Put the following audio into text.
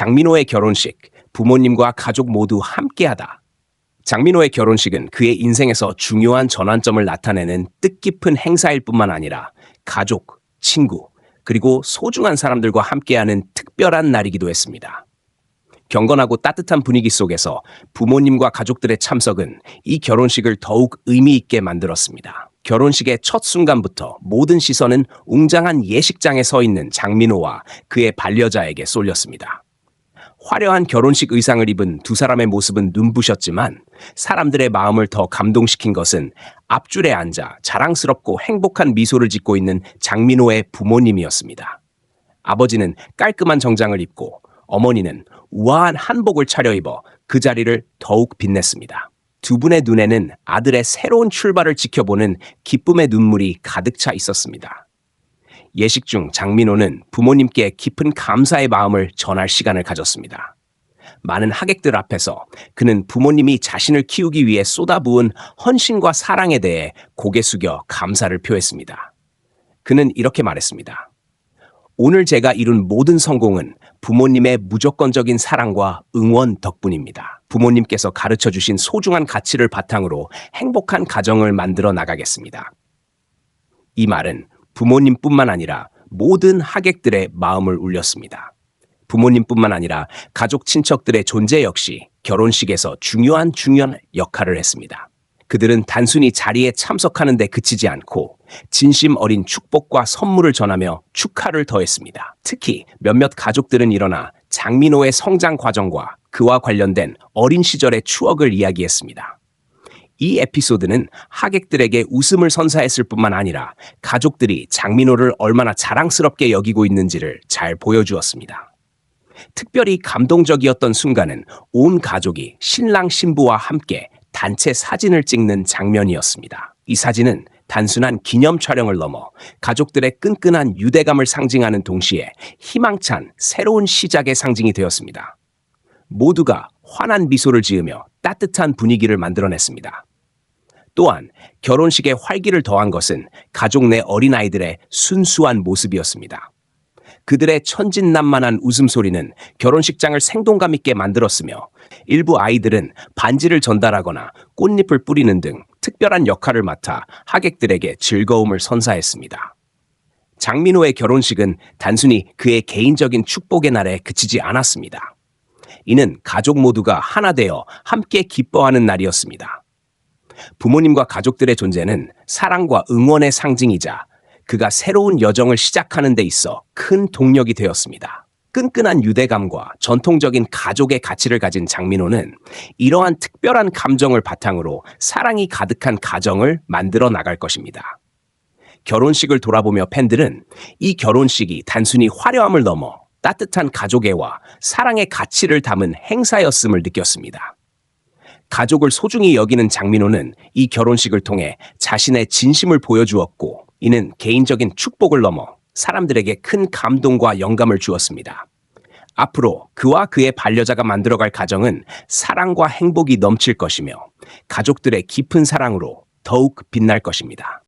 장민호의 결혼식, 부모님과 가족 모두 함께하다. 장민호의 결혼식은 그의 인생에서 중요한 전환점을 나타내는 뜻깊은 행사일 뿐만 아니라 가족, 친구, 그리고 소중한 사람들과 함께하는 특별한 날이기도 했습니다. 경건하고 따뜻한 분위기 속에서 부모님과 가족들의 참석은 이 결혼식을 더욱 의미 있게 만들었습니다. 결혼식의 첫 순간부터 모든 시선은 웅장한 예식장에 서 있는 장민호와 그의 반려자에게 쏠렸습니다. 화려한 결혼식 의상을 입은 두 사람의 모습은 눈부셨지만 사람들의 마음을 더 감동시킨 것은 앞줄에 앉아 자랑스럽고 행복한 미소를 짓고 있는 장민호의 부모님이었습니다. 아버지는 깔끔한 정장을 입고 어머니는 우아한 한복을 차려입어 그 자리를 더욱 빛냈습니다. 두 분의 눈에는 아들의 새로운 출발을 지켜보는 기쁨의 눈물이 가득 차 있었습니다. 예식 중 장민호는 부모님께 깊은 감사의 마음을 전할 시간을 가졌습니다. 많은 하객들 앞에서 그는 부모님이 자신을 키우기 위해 쏟아부은 헌신과 사랑에 대해 고개 숙여 감사를 표했습니다. 그는 이렇게 말했습니다. 오늘 제가 이룬 모든 성공은 부모님의 무조건적인 사랑과 응원 덕분입니다. 부모님께서 가르쳐 주신 소중한 가치를 바탕으로 행복한 가정을 만들어 나가겠습니다. 이 말은 부모님뿐만 아니라 모든 하객들의 마음을 울렸습니다. 부모님뿐만 아니라 가족 친척들의 존재 역시 결혼식에서 중요한 중요한 역할을 했습니다. 그들은 단순히 자리에 참석하는 데 그치지 않고 진심 어린 축복과 선물을 전하며 축하를 더했습니다. 특히 몇몇 가족들은 일어나 장민호의 성장 과정과 그와 관련된 어린 시절의 추억을 이야기했습니다. 이 에피소드는 하객들에게 웃음을 선사했을 뿐만 아니라 가족들이 장민호를 얼마나 자랑스럽게 여기고 있는지를 잘 보여주었습니다. 특별히 감동적이었던 순간은 온 가족이 신랑 신부와 함께 단체 사진을 찍는 장면이었습니다. 이 사진은 단순한 기념 촬영을 넘어 가족들의 끈끈한 유대감을 상징하는 동시에 희망찬 새로운 시작의 상징이 되었습니다. 모두가 환한 미소를 지으며 따뜻한 분위기를 만들어냈습니다. 또한 결혼식에 활기를 더한 것은 가족 내 어린아이들의 순수한 모습이었습니다. 그들의 천진난만한 웃음소리는 결혼식장을 생동감 있게 만들었으며 일부 아이들은 반지를 전달하거나 꽃잎을 뿌리는 등 특별한 역할을 맡아 하객들에게 즐거움을 선사했습니다. 장민호의 결혼식은 단순히 그의 개인적인 축복의 날에 그치지 않았습니다. 이는 가족 모두가 하나 되어 함께 기뻐하는 날이었습니다. 부모님과 가족들의 존재는 사랑과 응원의 상징이자 그가 새로운 여정을 시작하는 데 있어 큰 동력이 되었습니다. 끈끈한 유대감과 전통적인 가족의 가치를 가진 장민호는 이러한 특별한 감정을 바탕으로 사랑이 가득한 가정을 만들어 나갈 것입니다. 결혼식을 돌아보며 팬들은 이 결혼식이 단순히 화려함을 넘어 따뜻한 가족애와 사랑의 가치를 담은 행사였음을 느꼈습니다. 가족을 소중히 여기는 장민호는 이 결혼식을 통해 자신의 진심을 보여주었고 이는 개인적인 축복을 넘어 사람들에게 큰 감동과 영감을 주었습니다. 앞으로 그와 그의 반려자가 만들어갈 가정은 사랑과 행복이 넘칠 것이며 가족들의 깊은 사랑으로 더욱 빛날 것입니다.